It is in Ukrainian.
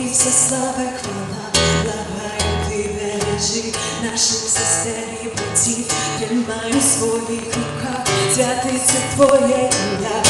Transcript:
вся слава й хвала, благаю ти бережи наших сестер і братів, тримай у своїх руках, святиться твоє ім'я,